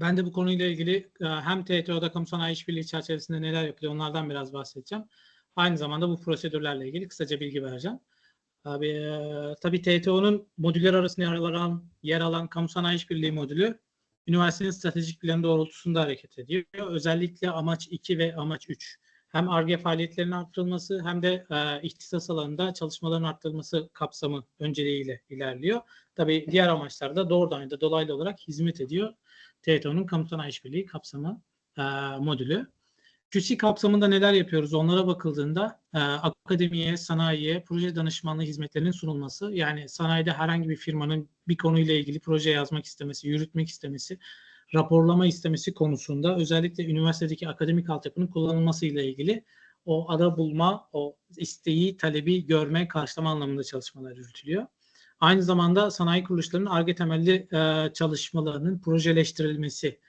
Ben de bu konuyla ilgili e, hem TTO'da kamu sanayi işbirliği çerçevesinde neler yapılıyor onlardan biraz bahsedeceğim. Aynı zamanda bu prosedürlerle ilgili kısaca bilgi vereceğim. Abi, e, tabii TTO'nun modüller arasında yer alan, yer alan kamu sanayi işbirliği modülü üniversitenin stratejik planı doğrultusunda hareket ediyor. Özellikle amaç 2 ve amaç 3 hem ARGE faaliyetlerinin arttırılması hem de e, ihtisas alanında çalışmaların arttırılması kapsamı önceliğiyle ilerliyor. Tabii diğer amaçlar da doğrudan ya da dolaylı olarak hizmet ediyor. TETO'nun kamu sanayi işbirliği kapsamı e, modülü. QC kapsamında neler yapıyoruz? Onlara bakıldığında e, akademiye, sanayiye proje danışmanlığı hizmetlerinin sunulması. Yani sanayide herhangi bir firmanın bir konuyla ilgili proje yazmak istemesi, yürütmek istemesi, raporlama istemesi konusunda özellikle üniversitedeki akademik altyapının kullanılması ile ilgili o ara bulma, o isteği, talebi görme, karşılama anlamında çalışmalar yürütülüyor. Aynı zamanda sanayi kuruluşlarının ARGE temelli e, çalışmalarının projeleştirilmesi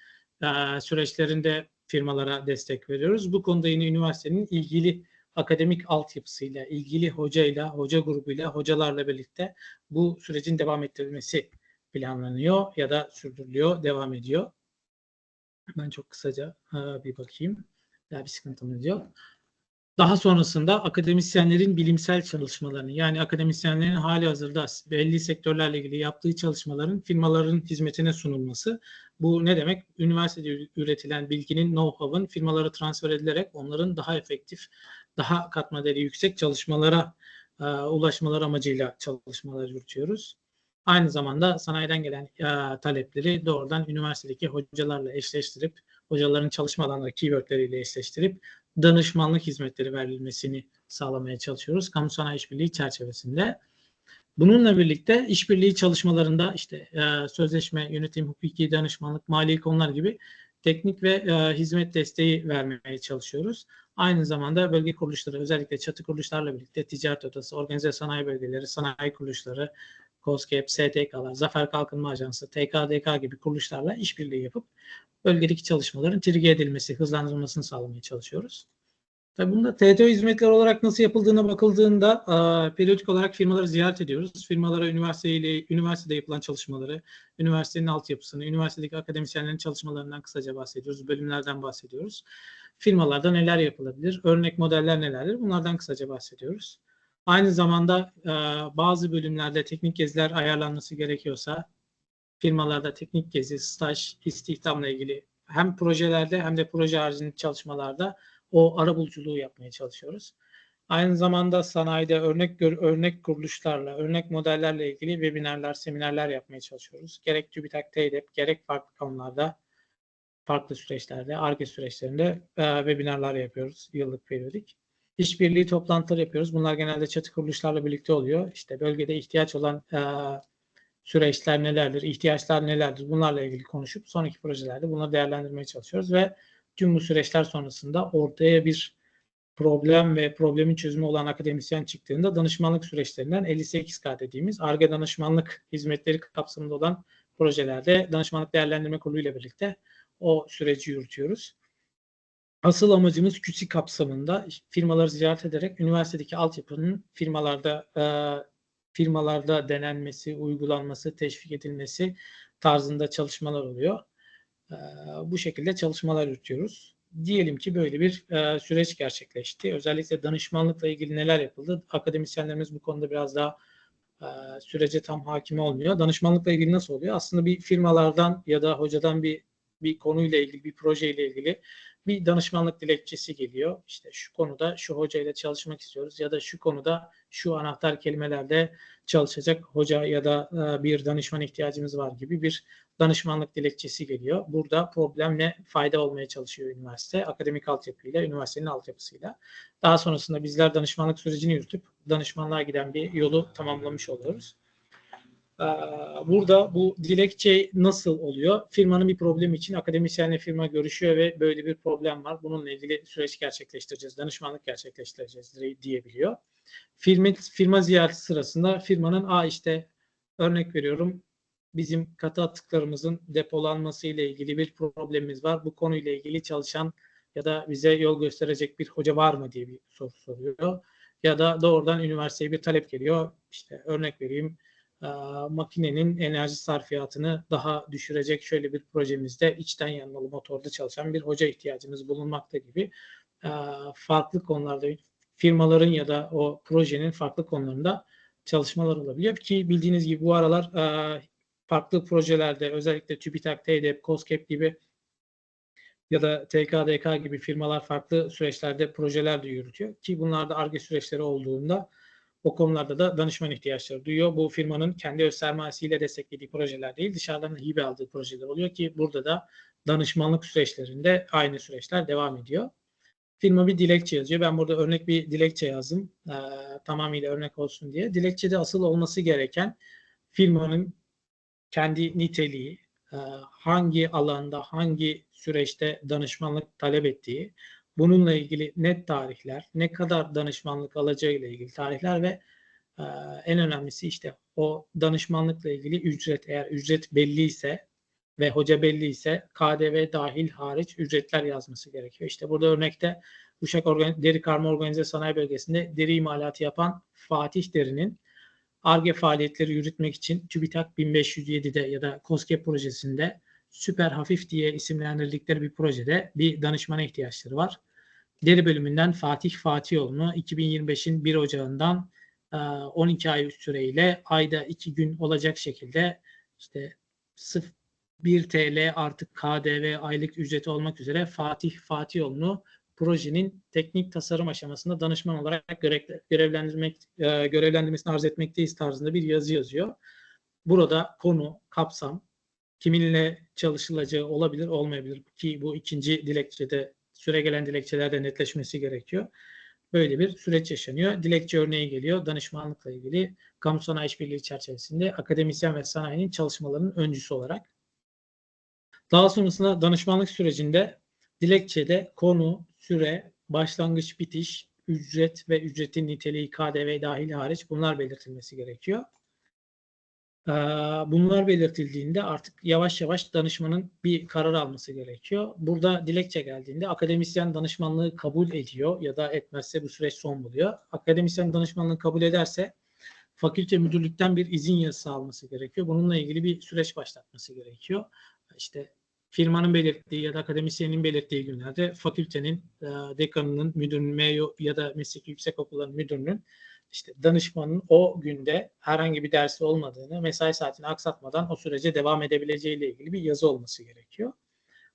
e, süreçlerinde firmalara destek veriyoruz. Bu konuda yine üniversitenin ilgili akademik altyapısıyla, ilgili hocayla, hoca grubuyla, hocalarla birlikte bu sürecin devam ettirilmesi planlanıyor ya da sürdürülüyor, devam ediyor. Ben çok kısaca e, bir bakayım. Daha bir sıkıntımız yok. Daha sonrasında akademisyenlerin bilimsel çalışmalarını yani akademisyenlerin hali hazırda belli sektörlerle ilgili yaptığı çalışmaların firmaların hizmetine sunulması. Bu ne demek? Üniversitede üretilen bilginin, know-how'ın firmalara transfer edilerek onların daha efektif, daha katma değeri yüksek çalışmalara e, ulaşmaları amacıyla çalışmalar yürütüyoruz. Aynı zamanda sanayiden gelen e, talepleri doğrudan üniversitedeki hocalarla eşleştirip, hocaların çalışma alanları keywordleriyle eşleştirip danışmanlık hizmetleri verilmesini sağlamaya çalışıyoruz kamu sanayi işbirliği çerçevesinde. Bununla birlikte işbirliği çalışmalarında işte e, sözleşme, yönetim, hukuki danışmanlık, mali konular gibi teknik ve e, hizmet desteği vermeye çalışıyoruz. Aynı zamanda bölge kuruluşları özellikle çatı kuruluşlarla birlikte ticaret odası, organize sanayi bölgeleri, sanayi kuruluşları, COSGAP, STK'lar, Zafer Kalkınma Ajansı, TKDK gibi kuruluşlarla işbirliği yapıp bölgedeki çalışmaların trigger edilmesi, hızlandırılmasını sağlamaya çalışıyoruz. Tabii bunda TTO hizmetler olarak nasıl yapıldığına bakıldığında e, periyodik olarak firmaları ziyaret ediyoruz. Firmalara üniversiteyle, üniversitede yapılan çalışmaları, üniversitenin altyapısını, üniversitedeki akademisyenlerin çalışmalarından kısaca bahsediyoruz, bölümlerden bahsediyoruz. Firmalarda neler yapılabilir, örnek modeller nelerdir bunlardan kısaca bahsediyoruz. Aynı zamanda e, bazı bölümlerde teknik geziler ayarlanması gerekiyorsa firmalarda teknik gezi, staj, istihdamla ilgili hem projelerde hem de proje haricinde çalışmalarda o ara buluculuğu yapmaya çalışıyoruz. Aynı zamanda sanayide örnek örnek kuruluşlarla, örnek modellerle ilgili webinarlar, seminerler yapmaya çalışıyoruz. Gerek TÜBİTAK, TEDEP, gerek farklı konularda, farklı süreçlerde, ARGE süreçlerinde e, webinarlar yapıyoruz yıllık periyodik. İşbirliği toplantıları yapıyoruz. Bunlar genelde çatı kuruluşlarla birlikte oluyor. İşte bölgede ihtiyaç olan e, süreçler nelerdir, ihtiyaçlar nelerdir bunlarla ilgili konuşup sonraki projelerde bunları değerlendirmeye çalışıyoruz ve tüm bu süreçler sonrasında ortaya bir problem ve problemin çözümü olan akademisyen çıktığında danışmanlık süreçlerinden 58K dediğimiz ARGE danışmanlık hizmetleri kapsamında olan projelerde danışmanlık değerlendirme kurulu ile birlikte o süreci yürütüyoruz. Asıl amacımız KÜSİ kapsamında firmaları ziyaret ederek üniversitedeki altyapının firmalarda e, firmalarda denenmesi, uygulanması, teşvik edilmesi tarzında çalışmalar oluyor. E, bu şekilde çalışmalar yürütüyoruz. Diyelim ki böyle bir e, süreç gerçekleşti. Özellikle danışmanlıkla ilgili neler yapıldı? Akademisyenlerimiz bu konuda biraz daha e, sürece tam hakim olmuyor. Danışmanlıkla ilgili nasıl oluyor? Aslında bir firmalardan ya da hocadan bir bir konuyla ilgili, bir projeyle ilgili bir danışmanlık dilekçesi geliyor. İşte şu konuda şu hocayla çalışmak istiyoruz ya da şu konuda şu anahtar kelimelerde çalışacak hoca ya da e, bir danışman ihtiyacımız var gibi bir danışmanlık dilekçesi geliyor. Burada problemle fayda olmaya çalışıyor üniversite. Akademik altyapıyla, üniversitenin altyapısıyla. Daha sonrasında bizler danışmanlık sürecini yürütüp danışmanlığa giden bir yolu tamamlamış oluyoruz. Ee, burada bu dilekçe nasıl oluyor? Firmanın bir problemi için akademisyenle firma görüşüyor ve böyle bir problem var. Bununla ilgili süreç gerçekleştireceğiz, danışmanlık gerçekleştireceğiz diyebiliyor. Firma, firma ziyareti sırasında firmanın a işte örnek veriyorum bizim katı atıklarımızın depolanması ile ilgili bir problemimiz var. Bu konuyla ilgili çalışan ya da bize yol gösterecek bir hoca var mı diye bir soru soruyor. Ya da doğrudan üniversiteye bir talep geliyor. İşte örnek vereyim e, makinenin enerji sarfiyatını daha düşürecek şöyle bir projemizde içten yanmalı motorda çalışan bir hoca ihtiyacımız bulunmakta gibi e, farklı konularda firmaların ya da o projenin farklı konularında çalışmalar olabiliyor ki bildiğiniz gibi bu aralar e, farklı projelerde özellikle TÜBİTAK, TEDEP, COSGAP gibi ya da TKDK gibi firmalar farklı süreçlerde projeler de yürütüyor ki bunlarda ARGE süreçleri olduğunda o konularda da danışman ihtiyaçları duyuyor. Bu firmanın kendi öz sermayesiyle desteklediği projeler değil, dışarıdan hibe aldığı projeler oluyor ki burada da danışmanlık süreçlerinde aynı süreçler devam ediyor. Firma bir dilekçe yazıyor. Ben burada örnek bir dilekçe yazdım. E, tamamıyla örnek olsun diye. Dilekçede asıl olması gereken firmanın kendi niteliği, e, hangi alanda, hangi süreçte danışmanlık talep ettiği, bununla ilgili net tarihler, ne kadar danışmanlık alacağı ile ilgili tarihler ve e, en önemlisi işte o danışmanlıkla ilgili ücret eğer ücret belli ise ve hoca belli ise KDV dahil hariç ücretler yazması gerekiyor. İşte burada örnekte Uşak Organ Deri Karma Organize Sanayi Bölgesi'nde deri imalatı yapan Fatih Deri'nin ARGE faaliyetleri yürütmek için TÜBİTAK 1507'de ya da COSGAP projesinde süper hafif diye isimlendirdikleri bir projede bir danışmana ihtiyaçları var. Deri bölümünden Fatih Fatihoğlu'nu 2025'in 1 Ocağı'ndan 12 ay süreyle ayda 2 gün olacak şekilde işte 1 TL artık KDV aylık ücreti olmak üzere Fatih Fatihoğlu'nu projenin teknik tasarım aşamasında danışman olarak görevlendirmek e, görevlendirmesini arz etmekteyiz tarzında bir yazı yazıyor. Burada konu, kapsam, kiminle çalışılacağı olabilir, olmayabilir ki bu ikinci dilekçede süre gelen dilekçelerde netleşmesi gerekiyor. Böyle bir süreç yaşanıyor. Dilekçe örneği geliyor. Danışmanlıkla ilgili kamu sanayi işbirliği çerçevesinde akademisyen ve sanayinin çalışmalarının öncüsü olarak. Daha sonrasında danışmanlık sürecinde dilekçede konu, süre, başlangıç, bitiş, ücret ve ücretin niteliği KDV dahil hariç bunlar belirtilmesi gerekiyor. Ee, bunlar belirtildiğinde artık yavaş yavaş danışmanın bir karar alması gerekiyor. Burada dilekçe geldiğinde akademisyen danışmanlığı kabul ediyor ya da etmezse bu süreç son buluyor. Akademisyen danışmanlığı kabul ederse fakülte müdürlükten bir izin yazısı alması gerekiyor. Bununla ilgili bir süreç başlatması gerekiyor. İşte firmanın belirttiği ya da akademisyenin belirttiği günlerde fakültenin, e, dekanının, müdürünün, MEO ya da mesleki yüksek okulların müdürünün işte danışmanın o günde herhangi bir dersi olmadığını, mesai saatini aksatmadan o sürece devam edebileceği ile ilgili bir yazı olması gerekiyor.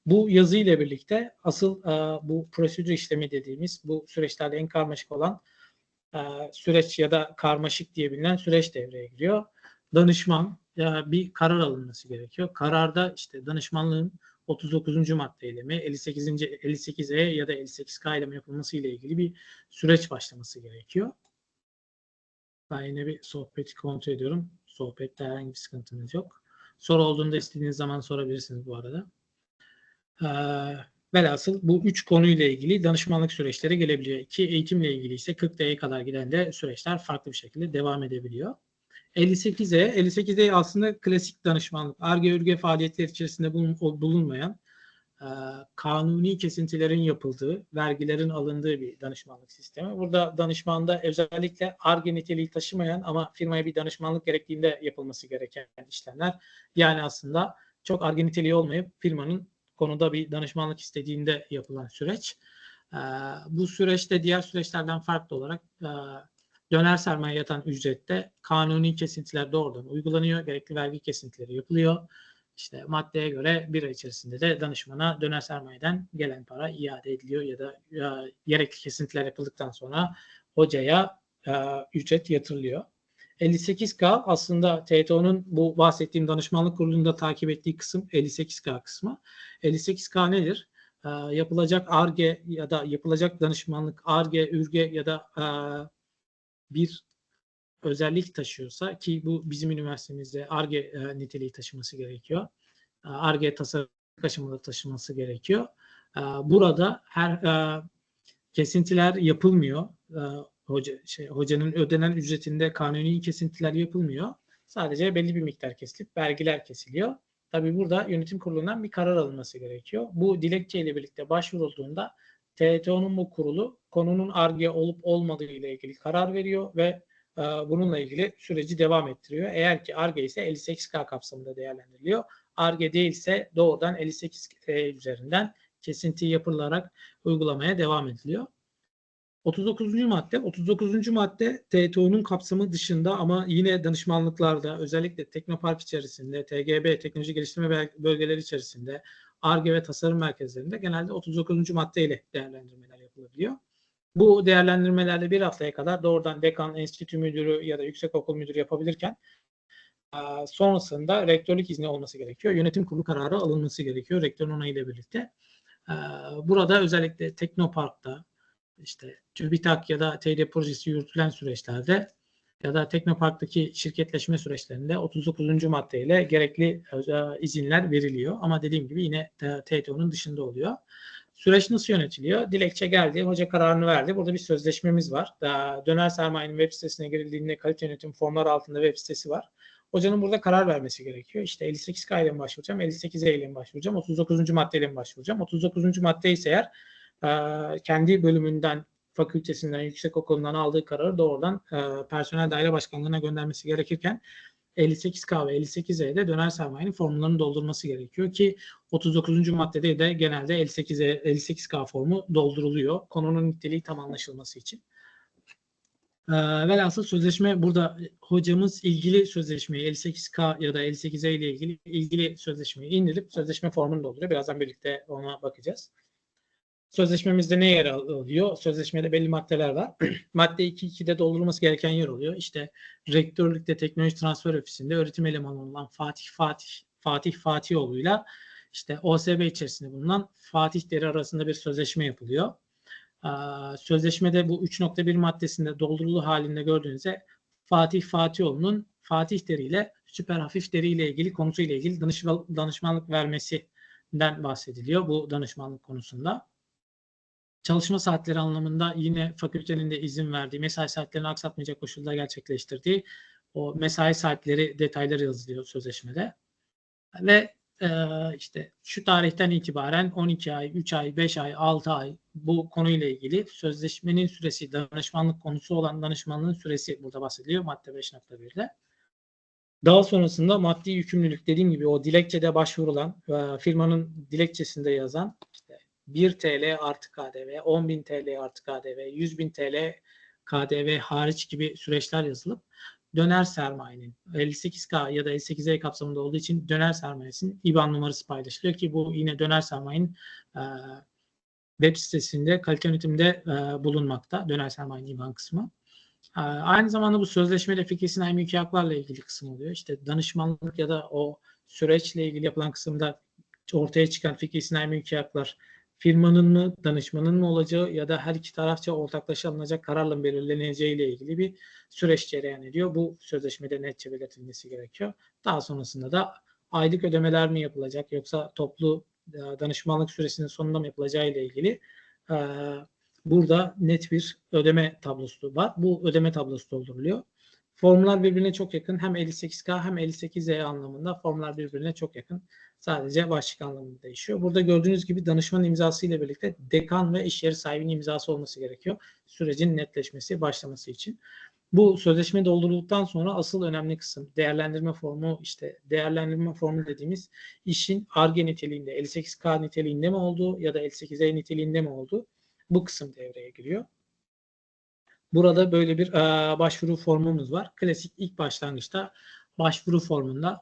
Bu yazı ile birlikte asıl e, bu prosedür işlemi dediğimiz bu süreçlerde en karmaşık olan e, süreç ya da karmaşık diye bilinen süreç devreye giriyor. Danışman ya bir karar alınması gerekiyor. Kararda işte danışmanlığın 39. madde eylemi, 58. 58E ya da 58K eylemi yapılması ile ilgili bir süreç başlaması gerekiyor. Ben yine bir sohbeti kontrol ediyorum. Sohbette herhangi bir sıkıntınız yok. Soru olduğunda istediğiniz zaman sorabilirsiniz bu arada. Ee, velhasıl bu üç konuyla ilgili danışmanlık süreçleri gelebiliyor. İki eğitimle ilgili ise 40 D'ye kadar giden de süreçler farklı bir şekilde devam edebiliyor. 58'e, 58'e aslında klasik danışmanlık, ARGE ürge faaliyetleri içerisinde bulunmayan kanuni kesintilerin yapıldığı, vergilerin alındığı bir danışmanlık sistemi. Burada danışmanda özellikle ARGE niteliği taşımayan ama firmaya bir danışmanlık gerektiğinde yapılması gereken işlemler. Yani aslında çok ARGE niteliği olmayıp firmanın konuda bir danışmanlık istediğinde yapılan süreç. E, bu süreçte diğer süreçlerden farklı olarak e, döner sermaye yatan ücrette kanuni kesintiler doğrudan uygulanıyor. Gerekli vergi kesintileri yapılıyor. İşte maddeye göre bir ay içerisinde de danışmana döner sermayeden gelen para iade ediliyor ya da ya, gerekli kesintiler yapıldıktan sonra hocaya e, ücret yatırılıyor. 58K aslında TTO'nun bu bahsettiğim danışmanlık kurulunda takip ettiği kısım 58K kısmı. 58K nedir? E, yapılacak ARGE ya da yapılacak danışmanlık ARGE, ÜRGE ya da e, bir özellik taşıyorsa ki bu bizim üniversitemizde ARGE e, niteliği taşıması gerekiyor. ARGE tasarım aşamada taşıması gerekiyor. E, burada her e, kesintiler yapılmıyor. E, hoca şey hocanın ödenen ücretinde kanuni kesintiler yapılmıyor. Sadece belli bir miktar kesilip vergiler kesiliyor. Tabi burada yönetim kurulundan bir karar alınması gerekiyor. Bu dilekçe ile birlikte başvurulduğunda TETO'nun bu kurulu konunun ARGE olup olmadığı ile ilgili karar veriyor ve e, bununla ilgili süreci devam ettiriyor. Eğer ki ARGE ise 58K kapsamında değerlendiriliyor. ARGE değilse doğrudan 58K üzerinden kesinti yapılarak uygulamaya devam ediliyor. 39. madde. 39. madde TTO'nun kapsamı dışında ama yine danışmanlıklarda özellikle Teknopark içerisinde, TGB, teknoloji geliştirme bölgeleri içerisinde, ARGE ve tasarım merkezlerinde genelde 39. madde ile değerlendirmeler yapılabiliyor. Bu değerlendirmelerde bir haftaya kadar doğrudan dekan, enstitü müdürü ya da yüksek okul müdürü yapabilirken sonrasında rektörlük izni olması gerekiyor. Yönetim kurulu kararı alınması gerekiyor rektörün onayıyla birlikte. Burada özellikle Teknopark'ta, işte TÜBİTAK ya da TD projesi yürütülen süreçlerde ya da Teknopark'taki şirketleşme süreçlerinde 39. maddeyle gerekli izinler veriliyor. Ama dediğim gibi yine TTO'nun dışında oluyor. Süreç nasıl yönetiliyor? Dilekçe geldi, hoca kararını verdi. Burada bir sözleşmemiz var. Döner sermayenin web sitesine girildiğinde kalite yönetim formları altında web sitesi var. Hocanın burada karar vermesi gerekiyor. İşte 58K ile mi başvuracağım, 58E ile mi başvuracağım, 39. maddeyle mi başvuracağım? 39. madde ise eğer e, kendi bölümünden, fakültesinden, yüksek okulundan aldığı kararı doğrudan e, personel daire başkanlığına göndermesi gerekirken 58K ve 58E'de döner sermayenin formlarını doldurması gerekiyor ki 39. maddede de genelde 58E, 58K formu dolduruluyor. Konunun niteliği tam anlaşılması için. E, velhasıl sözleşme burada hocamız ilgili sözleşmeyi 58K ya da 58E ile ilgili ilgili sözleşmeyi indirip sözleşme formunu dolduruyor. Birazdan birlikte ona bakacağız. Sözleşmemizde ne yer alıyor? Sözleşmede belli maddeler var. Madde 2.2'de doldurulması gereken yer oluyor. İşte rektörlükte teknoloji transfer ofisinde öğretim elemanı olan Fatih Fatih Fatih Fatihoğlu'yla işte OSB içerisinde bulunan Fatih Deri arasında bir sözleşme yapılıyor. Sözleşmede bu 3.1 maddesinde doldurulu halinde gördüğünüzde Fatih Fatihoğlu'nun Fatih Deri ile süper hafif deri ile ilgili konusuyla ilgili danışmanlık vermesinden bahsediliyor bu danışmanlık konusunda. Çalışma saatleri anlamında yine fakültenin de izin verdiği, mesai saatlerini aksatmayacak koşulda gerçekleştirdiği o mesai saatleri detayları yazılıyor sözleşmede. Ve e, işte şu tarihten itibaren 12 ay, 3 ay, 5 ay, 6 ay bu konuyla ilgili sözleşmenin süresi, danışmanlık konusu olan danışmanlığın süresi burada bahsediliyor madde 5.1'de. Daha sonrasında maddi yükümlülük dediğim gibi o dilekçede başvurulan, e, firmanın dilekçesinde yazan 1 TL artı KDV, 10.000 TL artı KDV, 100.000 TL KDV hariç gibi süreçler yazılıp döner sermayenin 58K ya da 58E kapsamında olduğu için döner sermayesinin IBAN numarası paylaşılıyor ki bu yine döner sermayenin e, web sitesinde kalite yönetimde e, bulunmakta. Döner sermayenin IBAN kısmı. E, aynı zamanda bu sözleşmede fikri sinayi mülki haklarla ilgili kısım oluyor. İşte danışmanlık ya da o süreçle ilgili yapılan kısımda ortaya çıkan fikri sinayi mülki haklar firmanın mı, danışmanın mı olacağı ya da her iki tarafça ortaklaşa alınacak kararla belirleneceği ile ilgili bir süreç cereyan ediyor. Bu sözleşmede netçe belirtilmesi gerekiyor. Daha sonrasında da aylık ödemeler mi yapılacak yoksa toplu e, danışmanlık süresinin sonunda mı yapılacağı ile ilgili e, burada net bir ödeme tablosu var. Bu ödeme tablosu dolduruluyor. Formlar birbirine çok yakın. Hem 58K hem 58E anlamında formlar birbirine çok yakın. Sadece başlık anlamında değişiyor. Burada gördüğünüz gibi danışman imzası ile birlikte dekan ve iş yeri sahibinin imzası olması gerekiyor. Sürecin netleşmesi, başlaması için. Bu sözleşme doldurulduktan sonra asıl önemli kısım değerlendirme formu işte değerlendirme formu dediğimiz işin ARGE niteliğinde 58K niteliğinde mi olduğu ya da 58E niteliğinde mi olduğu bu kısım devreye giriyor. Burada böyle bir e, başvuru formumuz var. Klasik ilk başlangıçta başvuru formunda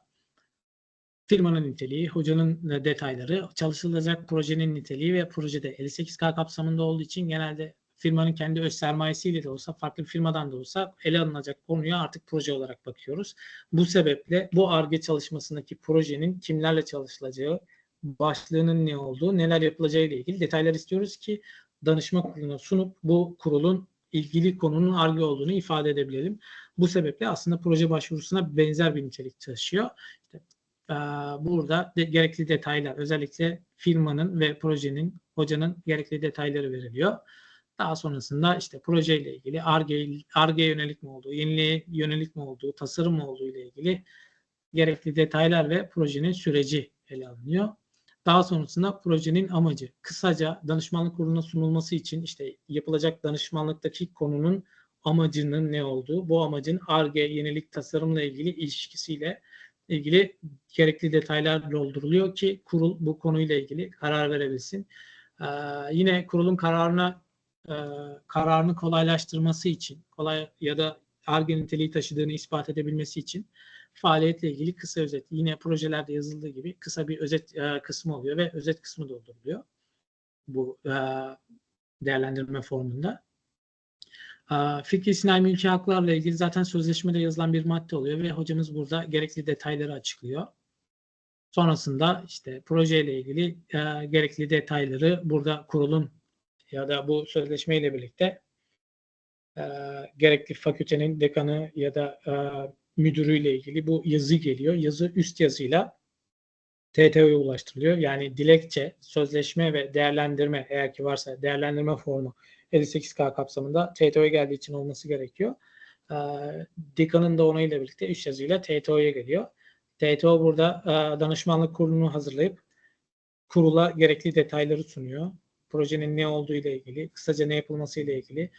firmanın niteliği, hocanın detayları, çalışılacak projenin niteliği ve projede 58K kapsamında olduğu için genelde firmanın kendi öz sermayesiyle de olsa, farklı bir firmadan da olsa ele alınacak konuya artık proje olarak bakıyoruz. Bu sebeple bu ARGE çalışmasındaki projenin kimlerle çalışılacağı, başlığının ne olduğu, neler yapılacağı ile ilgili detaylar istiyoruz ki danışma kuruluna sunup bu kurulun ilgili konunun ARGE olduğunu ifade edebilelim. Bu sebeple aslında proje başvurusuna benzer bir nitelik taşıyor. İşte, e, burada de, gerekli detaylar özellikle firmanın ve projenin hocanın gerekli detayları veriliyor. Daha sonrasında işte projeyle ilgili ARGE, ARGE yönelik mi olduğu, yeniliğe yönelik mi olduğu, tasarım mı olduğu ile ilgili gerekli detaylar ve projenin süreci ele alınıyor. Daha sonrasında projenin amacı kısaca danışmanlık kuruluna sunulması için işte yapılacak danışmanlıktaki konunun amacının ne olduğu, bu amacın ARGE yenilik tasarımla ilgili ilişkisiyle ilgili gerekli detaylar dolduruluyor ki kurul bu konuyla ilgili karar verebilsin. Ee, yine kurulun kararına e, kararını kolaylaştırması için kolay ya da ARGE niteliği taşıdığını ispat edebilmesi için faaliyetle ilgili kısa özet yine projelerde yazıldığı gibi kısa bir özet e, kısmı oluyor ve özet kısmı dolduruluyor bu e, değerlendirme formunda. E, fikri sinayi mülki haklarla ilgili zaten sözleşmede yazılan bir madde oluyor ve hocamız burada gerekli detayları açıklıyor. Sonrasında işte projeyle ilgili e, gerekli detayları burada kurulun ya da bu sözleşmeyle birlikte e, gerekli fakültenin dekanı ya da e, müdürüyle ilgili bu yazı geliyor. Yazı üst yazıyla TTO'ya ulaştırılıyor. Yani dilekçe, sözleşme ve değerlendirme eğer ki varsa değerlendirme formu 58K kapsamında TTO'ya geldiği için olması gerekiyor. E, dekanın da onayıyla birlikte üst yazıyla TTO'ya geliyor. TTO burada e, danışmanlık kurulunu hazırlayıp kurula gerekli detayları sunuyor. Projenin ne olduğu ile ilgili, kısaca ne yapılması ile ilgili,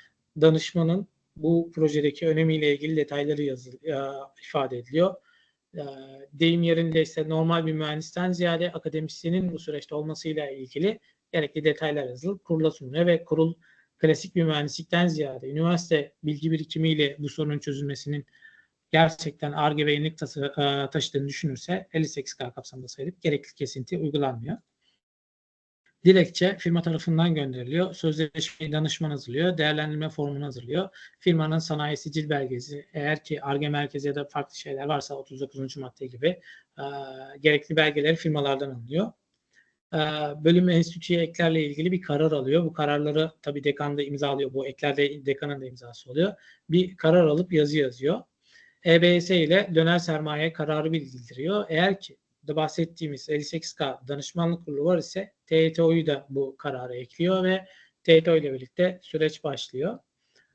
danışmanın bu projedeki önemiyle ilgili detayları yazıl, e, ifade ediliyor. E, deyim yerinde ise normal bir mühendisten ziyade akademisyenin bu süreçte olmasıyla ilgili gerekli detaylar yazılıp kurula sunuluyor ve kurul klasik bir mühendislikten ziyade üniversite bilgi birikimiyle bu sorunun çözülmesinin gerçekten ARGE ve yenilik e, taşıdığını düşünürse 58K kapsamında sayılıp gerekli kesinti uygulanmıyor. Dilekçe firma tarafından gönderiliyor. Sözleşmeyi danışman hazırlıyor. Değerlendirme formunu hazırlıyor. Firmanın sanayi sicil belgesi eğer ki ARGE merkezi ya da farklı şeyler varsa 39. madde gibi e, gerekli belgeleri firmalardan alınıyor. E, bölüm enstitüye eklerle ilgili bir karar alıyor. Bu kararları tabii dekan da imzalıyor. Bu eklerde dekanın da imzası oluyor. Bir karar alıp yazı yazıyor. EBS ile döner sermaye kararı bildiriyor. Eğer ki da bahsettiğimiz 58K danışmanlık kurulu var ise TETO'yu da bu karara ekliyor ve TETO ile birlikte süreç başlıyor.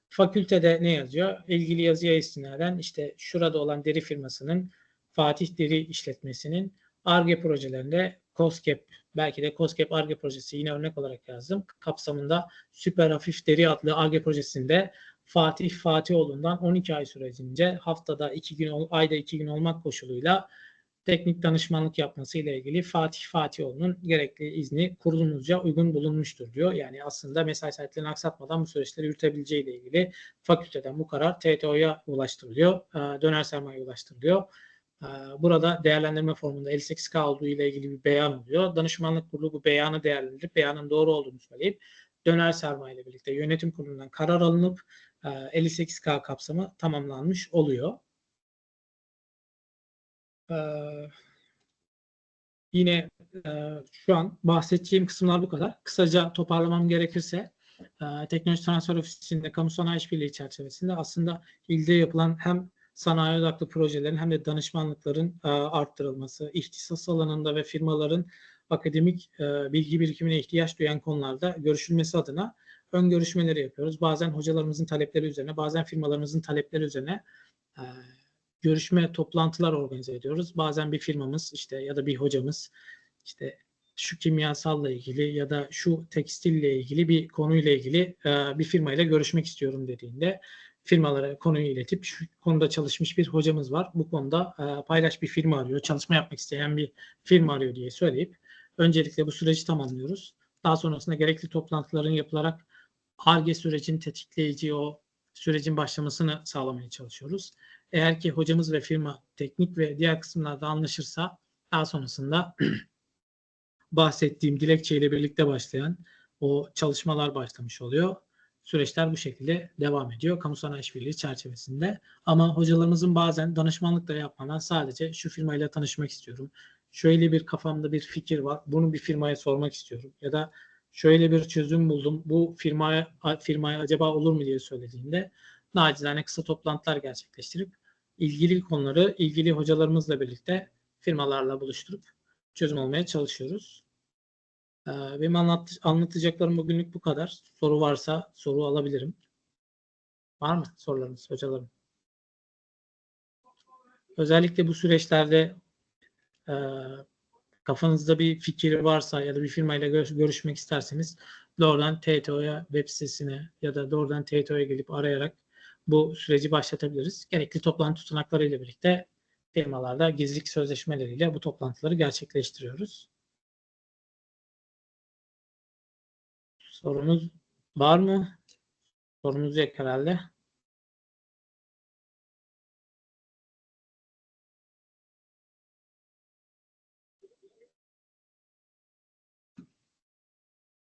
Fakültede ne yazıyor? İlgili yazıya istinaden işte şurada olan deri firmasının Fatih Deri işletmesinin ARGE projelerinde COSGAP belki de COSGAP ARGE projesi yine örnek olarak yazdım. Kapsamında Süper Hafif Deri adlı ARGE projesinde Fatih Fatihoğlu'ndan 12 ay sürecince haftada 2 gün ayda 2 gün olmak koşuluyla teknik danışmanlık yapması ile ilgili Fatih Fatihoğlu'nun gerekli izni kurulumuzca uygun bulunmuştur diyor. Yani aslında mesai saatlerini aksatmadan bu süreçleri yürütebileceği ile ilgili fakülteden bu karar TTO'ya ulaştırılıyor. Döner sermaye ulaştırılıyor. Burada değerlendirme formunda 58K olduğu ile ilgili bir beyan oluyor. Danışmanlık kurulu bu beyanı değerlendirip beyanın doğru olduğunu söyleyip döner sermaye ile birlikte yönetim kurulundan karar alınıp 58K kapsamı tamamlanmış oluyor. Ee, yine e, şu an bahsedeceğim kısımlar bu kadar. Kısaca toparlamam gerekirse e, Teknoloji Transfer Ofisi'nde kamu sanayi işbirliği çerçevesinde aslında ilde yapılan hem sanayi odaklı projelerin hem de danışmanlıkların e, arttırılması, ihtisas alanında ve firmaların akademik e, bilgi birikimine ihtiyaç duyan konularda görüşülmesi adına ön görüşmeleri yapıyoruz. Bazen hocalarımızın talepleri üzerine, bazen firmalarımızın talepleri üzerine e, görüşme toplantılar organize ediyoruz. Bazen bir firmamız işte ya da bir hocamız işte şu kimyasalla ilgili ya da şu tekstille ilgili bir konuyla ilgili e, bir firmayla görüşmek istiyorum dediğinde firmalara konuyu iletip şu konuda çalışmış bir hocamız var. Bu konuda e, paylaş bir firma arıyor, çalışma yapmak isteyen bir firma arıyor diye söyleyip öncelikle bu süreci tamamlıyoruz. Daha sonrasında gerekli toplantıların yapılarak ARGE sürecini tetikleyici o sürecin başlamasını sağlamaya çalışıyoruz. Eğer ki hocamız ve firma teknik ve diğer kısımlarda anlaşırsa daha sonrasında bahsettiğim dilekçeyle birlikte başlayan o çalışmalar başlamış oluyor. Süreçler bu şekilde devam ediyor kamu sanayi işbirliği çerçevesinde. Ama hocalarımızın bazen danışmanlık da yapmadan sadece şu firmayla tanışmak istiyorum. Şöyle bir kafamda bir fikir var. Bunu bir firmaya sormak istiyorum. Ya da şöyle bir çözüm buldum. Bu firmaya firmaya acaba olur mu diye söylediğinde nacizane kısa toplantılar gerçekleştirip ilgili konuları ilgili hocalarımızla birlikte firmalarla buluşturup çözüm olmaya çalışıyoruz. Ee, benim anlat, anlatacaklarım bugünlük bu kadar. Soru varsa soru alabilirim. Var mı sorularınız hocalarım? Özellikle bu süreçlerde e, kafanızda bir fikir varsa ya da bir firmayla gör, görüşmek isterseniz doğrudan TTO'ya web sitesine ya da doğrudan TTO'ya gelip arayarak bu süreci başlatabiliriz. Gerekli toplantı tutanaklarıyla birlikte firmalarda gizlilik sözleşmeleriyle bu toplantıları gerçekleştiriyoruz. Sorunuz var mı? Sorunuz yok herhalde.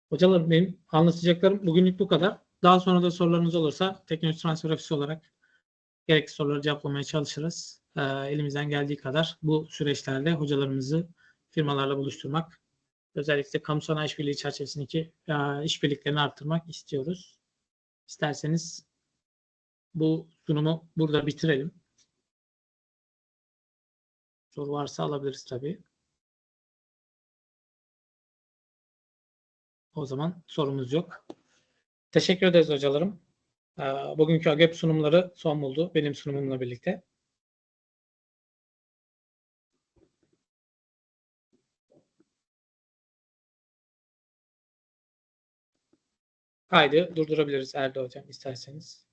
Hocalarım benim anlatacaklarım bugünlük bu kadar. Daha sonra da sorularınız olursa teknoloji transfer ofisi olarak gerekli soruları cevaplamaya çalışırız. Ee, elimizden geldiği kadar bu süreçlerde hocalarımızı firmalarla buluşturmak, özellikle kamu sanayi işbirliği çerçevesindeki e, işbirliklerini arttırmak istiyoruz. İsterseniz bu sunumu burada bitirelim. Soru varsa alabiliriz tabii. O zaman sorumuz yok. Teşekkür ederiz hocalarım. Ee, Bugünkü AGEP sunumları son buldu benim sunumumla birlikte. Kaydı durdurabiliriz Erdo hocam isterseniz.